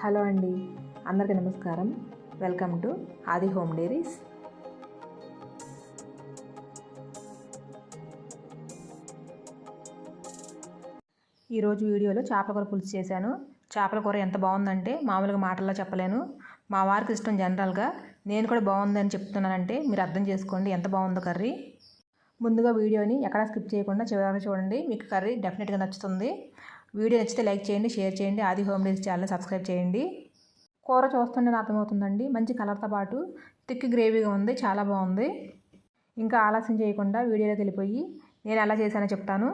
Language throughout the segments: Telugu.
హలో అండి అందరికీ నమస్కారం. Welcome to Aadi home diaries. ఈరోజు వీడియోలో చేపల కూర పులుసు చేశాను. చేపల కూర ఎంత బాగుందంటే మామూలుగా మాటల్లో చెప్పలేను. మా వారికి ఇష్టం జనరల్గా. నేను కూడా బాగుందని చెప్తున్నానంటే మీరు అర్థం చేసుకోండి ఎంత బాగుందో కర్రీ. ముందుగా వీడియోని ఎక్కడా స్కిప్ చేయకుండా చివరి చూడండి. మీకు కర్రీ డెఫినెట్గా నచ్చుతుంది. వీడియో నచ్చితే లైక్ చేయండి షేర్ చేయండి. ఆది హోమ్ డేస్ ఛానల్ సబ్స్క్రైబ్ చేయండి. కూర చూస్తుంటే అర్థమవుతుందండి మంచి కలర్తో పాటు థిక్ గ్రేవీగా ఉంది చాలా బాగుంది. ఇంకా ఆలస్యం చేయకుండా వీడియోలోకి వెళ్ళిపోయి నేను ఎలా చేశానో చెప్తాను.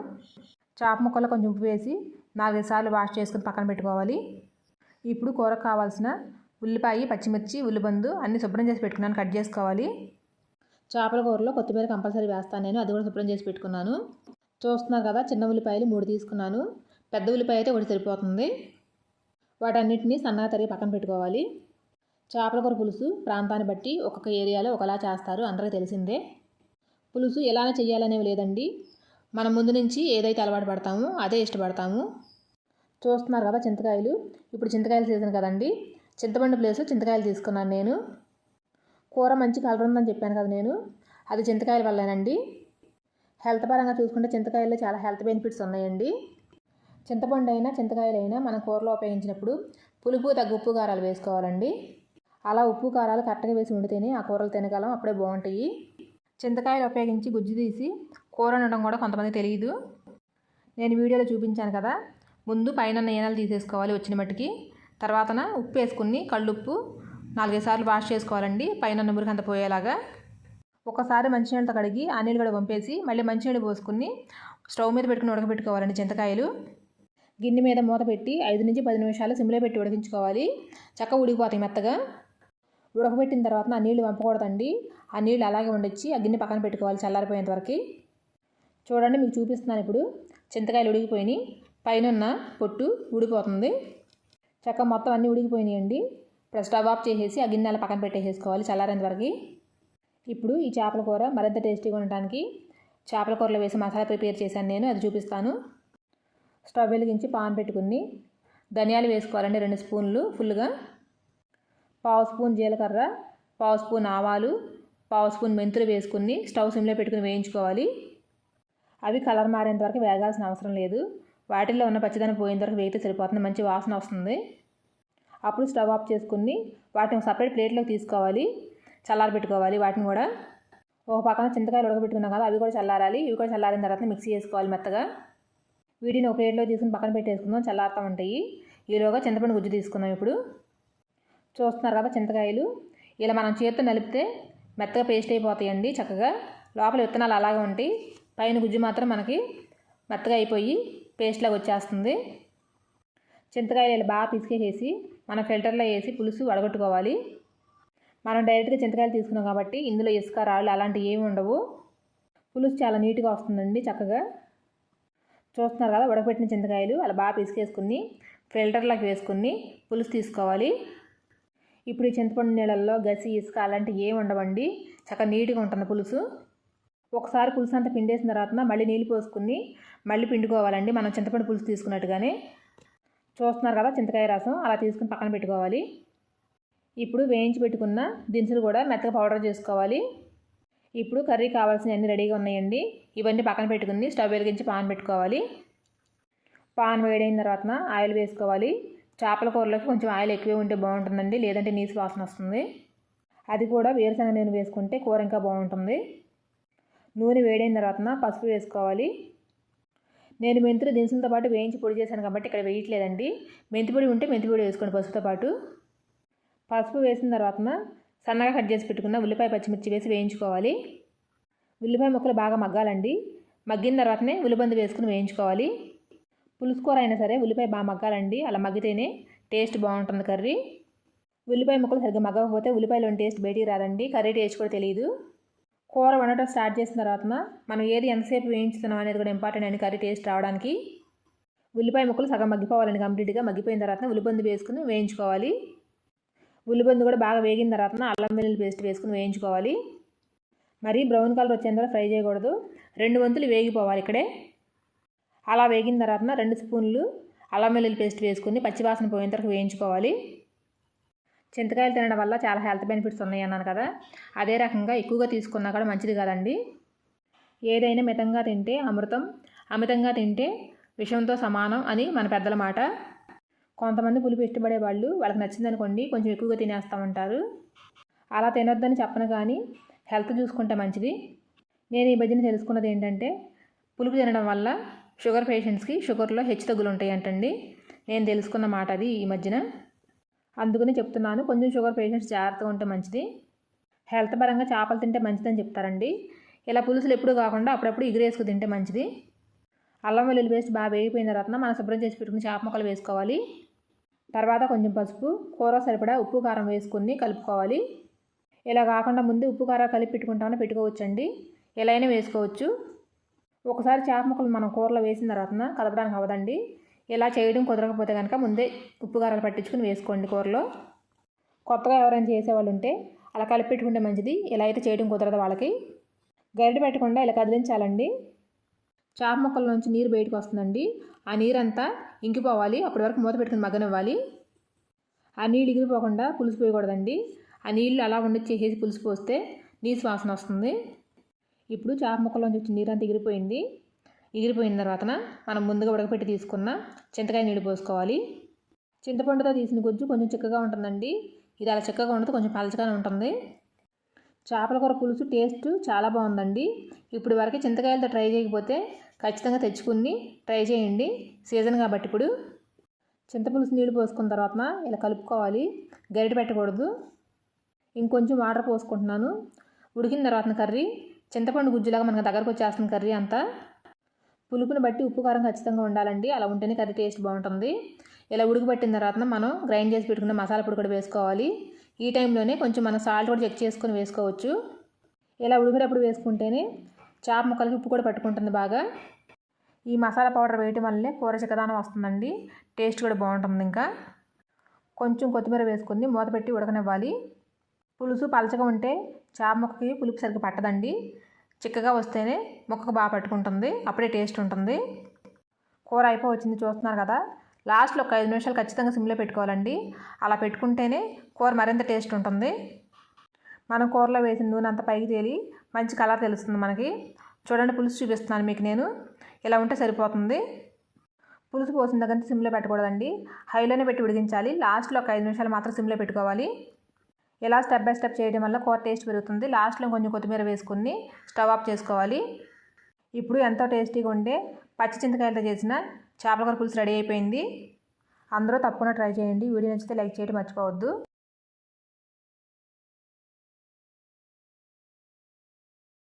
చాప ముక్కలు కొంచెం ఉప్పు వేసి నాలుగైదు సార్లు వాష్ చేసుకుని పక్కన పెట్టుకోవాలి. ఇప్పుడు కూరకు కావాల్సిన ఉల్లిపాయ పచ్చిమిర్చి ఉల్లిబందు అన్ని శుభ్రం చేసి పెట్టుకున్నాను కట్ చేసుకోవాలి. చేపల కూరలో కొత్తిమీర కంపల్సరీ వేస్తాను నేను అది కూడా శుభ్రం చేసి పెట్టుకున్నాను. చూస్తున్నాను కదా చిన్న ఉల్లిపాయలు మూడు తీసుకున్నాను. పెద్ద ఉల్లిపాయ అయితే ఒకటి సరిపోతుంది. వాటన్నిటిని సన్నగా తరిగి పక్కన పెట్టుకోవాలి. చేపల కూర పులుసు ప్రాంతాన్ని బట్టి ఒక్కొక్క ఏరియాలో ఒకలా చేస్తారు అందరికీ తెలిసిందే. పులుసు ఎలానే చేయాలనేవి లేదండి. మనం ముందు నుంచి ఏదైతే అలవాటు పడతామో అదే ఇష్టపడతాము. చూస్తున్నారు కదా చింతకాయలు. ఇప్పుడు చింతకాయల సీజన్ కదండి. చింతపండు ప్లేస్ చింతకాయలు తీసుకున్నాను నేను. కూర మంచి కలర్ ఉందని చెప్పాను కదా నేను. అది చింతకాయల వల్లేనండి. హెల్త్ పరంగా చూసుకుంటే చింతకాయల్లో చాలా హెల్త్ బెనిఫిట్స్ ఉన్నాయండి. చింతపండు అయినా చింతకాయలైనా మనం కూరలో ఉపయోగించినప్పుడు పులుపు తగ్గు ఉప్పు కారాలు వేసుకోవాలండి. అలా ఉప్పు కారాలు కరెక్ట్గా వేసి వండితేనే ఆ కూరలు తినగలం అప్పుడే బాగుంటాయి. చింతకాయలు ఉపయోగించి గుజ్జు తీసి కూర వండడం కూడా కొంతమంది తెలియదు నేను వీడియోలో చూపించాను కదా ముందు పైన ఈనలు తీసేసుకోవాలి వచ్చిన మట్టుకి. తర్వాతన ఉప్పు వేసుకుని కళ్ళుప్పు నాలుగైదు సార్లు వాష్ చేసుకోవాలండి పైన నుమురికి అంత పోయేలాగా. ఒకసారి మంచినీళ్ళతో కడిగి ఆ నీళ్ళు కూడా పంపేసి మళ్ళీ మంచినీళ్ళు పోసుకుని స్టవ్ మీద పెట్టుకుని ఉడకబెట్టుకోవాలండి చింతకాయలు. గిన్నె మీద మూత పెట్టి ఐదు నుంచి పది నిమిషాలు సిమ్లో పెట్టి ఉడికించుకోవాలి. చక్క ఉడికిపోతాయి మెత్తగా. ఉడకబెట్టిన తర్వాత ఆ నీళ్ళు వంపకూడదండి. ఆ నీళ్ళు అలాగే ఉండొచ్చి ఆ గిన్నె పక్కన పెట్టుకోవాలి చల్లారిపోయేంత వరకు. చూడండి మీకు చూపిస్తున్నాను ఇప్పుడు. చింతకాయలు ఉడికిపోయినాయి. పైన పొట్టు ఊడిపోతుంది. చక్క మొత్తం అన్నీ ఉడికిపోయినాయండి. ఇప్పుడు స్టవ్ ఆఫ్ చేసేసి ఆ గిన్నెల పక్కన పెట్టేసేసుకోవాలి చల్లారేంత వరకు. ఇప్పుడు ఈ చేపల కూర మరింత టేస్టీగా ఉండటానికి చేపల కూరలో వేసి మసాలా ప్రిపేర్ చేశాను నేను. అది చూపిస్తాను. స్టవ్ వెలిగించి పాన్ పెట్టుకుని ధనియాలు వేసుకోవాలండి రెండు స్పూన్లు ఫుల్గా. పావు స్పూన్ జీలకర్ర పావు స్పూన్ ఆవాలు పావు స్పూన్ మెంతులు వేసుకుని స్టవ్ సిమ్లో పెట్టుకుని వేయించుకోవాలి. అవి కలర్ మారేంత వరకు వేగాల్సిన అవసరం లేదు. వాటిల్లో ఉన్న పచ్చిదనం పోయేంత వరకు వేగితే సరిపోతుంది మంచి వాసన వస్తుంది. అప్పుడు స్టవ్ ఆఫ్ చేసుకుని వాటిని సపరేట్ ప్లేట్లోకి తీసుకోవాలి చల్లారి పెట్టుకోవాలి వాటిని కూడా. ఒక పక్కన చింతకాయలు ఉడకబెట్టుకున్నాం కదా అవి కూడా చల్లారాలి. ఇవి కూడా చల్లారిన తర్వాత మిక్సీ చేసుకోవాలి మెత్తగా. వీటిని ఒక ప్లేట్లో తీసుకుని పక్కన పెట్టేసుకుందాం. చల్లారుతూ ఉంటాయి. ఈలోగా చింతపండు గుజ్జు తీసుకుందాం ఇప్పుడు. చూస్తున్నారు కదా చింతకాయలు. ఇలా మనం చేతితో నలిపితే మెత్తగా పేస్ట్ అయిపోతాయండి చక్కగా. లోపల విత్తనాలు అలాగే ఉంటాయి. పైన గుజ్జు మాత్రం మనకి మెత్తగా అయిపోయి పేస్ట్లాగా వచ్చేస్తుంది. చింతకాయలు ఇలా బాగా పిసికేసేసి మనం ఫిల్టర్లో వేసి పులుసు వడగొట్టుకోవాలి. మనం డైరెక్ట్గా చింతకాయలు తీసుకున్నాం కాబట్టి ఇందులో ఇసుక రాళ్ళు అలాంటివి ఏమి ఉండవు. పులుసు చాలా నీట్గా వస్తుందండి చక్కగా. చూస్తున్నారు కదా ఉడకబెట్టిన చింతకాయలు అలా బాగా పిసికేసుకుని ఫిల్టర్లోకి వేసుకుని పులుసు తీసుకోవాలి. ఇప్పుడు ఈ చింతపండు నీళ్ళల్లో గసి ఇసుక అలాంటివి ఏమి ఉండవండి. చక్కగా నీట్గా ఉంటుంది పులుసు. ఒకసారి పులుసు అంతా పిండేసిన తర్వాత మళ్ళీ నీళ్ళు పోసుకుని మళ్ళీ పిండుకోవాలండి. మనం చింతపండు పులుసు తీసుకున్నట్టుగానే. చూస్తున్నారు కదా చింతకాయ రసం అలా తీసుకుని పక్కన పెట్టుకోవాలి. ఇప్పుడు వేయించి పెట్టుకున్న దినుసులు కూడా మెత్తగా పౌడర్ చేసుకోవాలి. ఇప్పుడు కర్రీ కావాల్సినవన్నీ రెడీగా ఉన్నాయండి. ఇవన్నీ పక్కన పెట్టుకుంది స్టవ్ వెలిగించి పాన్ పెట్టుకోవాలి. పాన్ వేడైన తర్వాత ఆయిల్ వేసుకోవాలి. చేపల కూరలోకి కొంచెం ఆయిల్ ఎక్కువే ఉంటే బాగుంటుందండి. లేదంటే నీసు వాసన వస్తుంది. అది కూడా వేరుశనగ నూనె వేసుకుంటే కూర ఇంకా బాగుంటుంది. నూనె వేడైన తర్వాత పసుపు వేసుకోవాలి. నేను మెంతులు దినుసులతో పాటు వేయించి పొడి చేశాను కాబట్టి ఇక్కడ వేయట్లేదండి. మెంతి పొడి ఉంటే మెంతి పొడి వేసుకోండి పసుపుతో పాటు. పసుపు వేసిన తర్వాత సన్నగా కట్ చేసి పెట్టుకున్న ఉల్లిపాయ పచ్చిమిర్చి వేసి వేయించుకోవాలి. ఉల్లిపాయ ముక్కలు బాగా మగ్గాలండి. మగ్గిన తర్వాతనే ఉల్లిపందు వేసుకుని వేయించుకోవాలి. పులుసు కూర అయినా సరే ఉల్లిపాయ బాగా మగ్గాలండి. అలా మగ్గితేనే టేస్ట్ బాగుంటుంది కర్రీ. ఉల్లిపాయ ముక్కలు సరిగ్గా మగ్గకపోతే ఉల్లిపాయలోని టేస్ట్ బయటికి రాదండి. కర్రీ టేస్ట్ కూడా తెలియదు కూర వండటం స్టార్ట్ చేసిన తర్వాత మనం ఏది ఎంతసేపు వేయించుతున్నాం అనేది కూడా ఇంపార్టెంట్ అండి కర్రీ టేస్ట్ రావడానికి. ఉల్లిపాయ ముక్కలు సగం మగ్గిపోవాలండి కంప్లీట్గా. మగ్గిపోయిన తర్వాత ఉల్లిబందు వేసుకుని వేయించుకోవాలి. ఉల్లిబంది కూడా బాగా వేగిన తర్వాత అల్లం వెల్లుల్లి పేస్ట్ వేసుకుని వేయించుకోవాలి. మరి బ్రౌన్ కలర్ వచ్చేంత ఫ్రై చేయకూడదు. రెండు వంతులు వేగిపోవాలి ఇక్కడే. అలా వేగిన తర్వాత రెండు స్పూన్లు అల్లం వెల్లుల్లి పేస్ట్ వేసుకుని పచ్చివాసన పోయిన తర్వాత వేయించుకోవాలి. చింతకాయలు తినడం వల్ల చాలా హెల్త్ బెనిఫిట్స్ ఉన్నాయి అన్నాను కదా. అదే రకంగా ఎక్కువగా తీసుకున్నా కూడా మంచిది కాదండి. ఏదైనా మితంగా తింటే అమృతం అమితంగా తింటే విషంతో సమానం అని మన పెద్దల మాట. కొంతమంది పులుపు ఇష్టపడే వాళ్ళు వాళ్ళకి నచ్చిందనుకోండి కొంచెం ఎక్కువగా తినేస్తూ ఉంటారు. అలా తినొద్దని చెప్పను కానీ హెల్త్ చూసుకుంటే మంచిది. నేను ఈ మధ్యన తెలుసుకున్నది ఏంటంటే పులుపు తినడం వల్ల షుగర్ పేషెంట్స్కి షుగర్లో హెచ్చు తగ్గులు ఉంటాయి అంటండి నేను తెలుసుకున్న మాట అది ఈ మధ్యన. అందుకని చెప్తున్నాను కొంచెం షుగర్ పేషెంట్స్ జాగ్రత్తగా ఉంటే మంచిది. హెల్త్ పరంగా చేపలు తింటే మంచిదని చెప్తారండి. ఇలా పులుసులు ఎప్పుడు కాకుండా అప్పుడప్పుడు ఎగిరేసుకు తింటే మంచిది. అల్లం వెల్లుల్లి పేస్ట్ బాగా వేగిపోయిన తర్వాత మనం శుభ్రం చేసి పెట్టుకుని చేప ముక్కలు వేసుకోవాలి. తర్వాత కొంచెం పసుపు కూర సరిపడా ఉప్పు కారం వేసుకుని కలుపుకోవాలి. ఇలా కాకుండా ముందు ఉప్పు కారం కలిపి పెట్టుకుంటామని పెట్టుకోవచ్చండి. ఎలా అయినా వేసుకోవచ్చు. ఒకసారి చేప ముక్కలు మనం కూరలో వేసిన తర్వాత కలపడానికి అవ్వదండి. ఇలా చేయడం కుదరకపోతే కనుక ముందే ఉప్పు కారాలు పట్టించుకుని వేసుకోండి కూరలో. కొత్తగా ఎవరైనా చేసేవాళ్ళు ఉంటే అలా కలిపి పెట్టుకుంటే మంచిది. ఇలా అయితే చేయడం కుదరదు వాళ్ళకి. గరిటె పెట్టకుండా ఇలా కదిలించాలండి. చేప మొక్కల నుంచి నీరు బయటకు వస్తుందండి. ఆ నీరంతా ఇంకిపోవాలి. అప్పటి వరకు మూత పెట్టుకుని మగ్గనివ్వాలి. ఆ నీళ్ళు ఎగిరిపోకుండా పులుసు పోయకూడదండి ఆ నీళ్ళు అలా ఉండి చేసేసి పులుసు పోస్తే నీసు వాసన వస్తుంది. ఇప్పుడు చేప నుంచి వచ్చి నీరంతా ఎగిరిపోయింది ఎగిరిపోయిన తర్వాత మనం ముందుగా ఉడకపెట్టి తీసుకున్న చింతకాయ నీళ్ళు పోసుకోవాలి. చింతపండుతో తీసిన గుజ్జు కొంచెం చిక్కగా ఉంటుందండి. ఇది అలా చిక్కగా ఉండదు కొంచెం పలచగానే ఉంటుంది. చేపల కూర పులుసు టేస్ట్ చాలా బాగుందండి. ఇప్పుడు వరకు చింతకాయలతో ట్రై చేయకపోతే ఖచ్చితంగా తెచ్చుకుని ట్రై చేయండి. సీజన్ కాబట్టి ఇప్పుడు చింతపులుసు నీళ్ళు పోసుకున్న తర్వాత ఇలా కలుపుకోవాలి. గరిటె పెట్టకూడదు. ఇంకొంచెం వాటర్ పోసుకుంటున్నాను. ఉడికిన తర్వాత కర్రీ చింతపండు గుజ్జులాగా మనకు దగ్గరకు వచ్చేస్తుంది కర్రీ అంతా. పులుపుని బట్టి ఉప్పు కారం ఖచ్చితంగా ఉండాలండి. అలా ఉంటేనే కర్రీ టేస్ట్ బాగుంటుంది. ఇలా ఉడికిపెట్టిన తర్వాత మనం గ్రైండ్ చేసి పెట్టుకున్న మసాలా పొడి కూడా వేసుకోవాలి. ఈ టైంలోనే కొంచెం మనం సాల్ట్ కూడా చెక్ చేసుకొని వేసుకోవచ్చు. ఇలా ఉడికేటప్పుడు వేసుకుంటేనే చేప ముక్కలకి ఉప్పు కూడా పట్టుకుంటుంది బాగా. ఈ మసాలా పౌడర్ వేయటం వల్లనే కూర చిక్కదానం వస్తుందండి. టేస్ట్ కూడా బాగుంటుంది ఇంకా. కొంచెం కొత్తిమీర వేసుకుని మూత పెట్టి ఉడకనివ్వాలి. పులుసు పలచగా ఉంటే చేప ముక్కకి పులుపు సరిగ్గా పట్టదండి. చిక్కగా వస్తేనే ముక్కకు బాగా పట్టుకుంటుంది అప్పుడే టేస్ట్ ఉంటుంది. కూర అయిపో వచ్చింది చూస్తున్నారు కదా లాస్ట్లో ఒక ఐదు నిమిషాలు ఖచ్చితంగా సిమ్లో పెట్టుకోవాలండి. అలా పెట్టుకుంటేనే కూర మరింత టేస్ట్ ఉంటుంది. మనం కూరలో వేసిన నూనె అంత పైకి తేలి మంచి కలర్ తెలుస్తుంది మనకి. చూడండి పులుసు చూపిస్తున్నాను మీకు నేను. ఇలా ఉంటే సరిపోతుంది. పులుసు పోసిన దగ్గర సిమ్లో పెట్టకూడదండి. హైలోనే పెట్టి ఉడికించాలి. లాస్ట్లో ఒక ఐదు నిమిషాలు మాత్రం సిమ్లో పెట్టుకోవాలి. ఇలా స్టెప్ బై స్టెప్ చేయడం వల్ల కూర టేస్ట్ పెరుగుతుంది. లాస్ట్లో కొంచెం కొత్తిమీర వేసుకుని స్టవ్ ఆఫ్ చేసుకోవాలి. ఇప్పుడు ఎంతో టేస్టీగా ఉండే పచ్చి చింతకాయలతో చేసిన చేపల కూర పులుసు రెడీ అయిపోయింది. అందరూ తప్పకుండా ట్రై చేయండి. వీడియో నచ్చితే లైక్ చేయడం మర్చిపోవద్దు.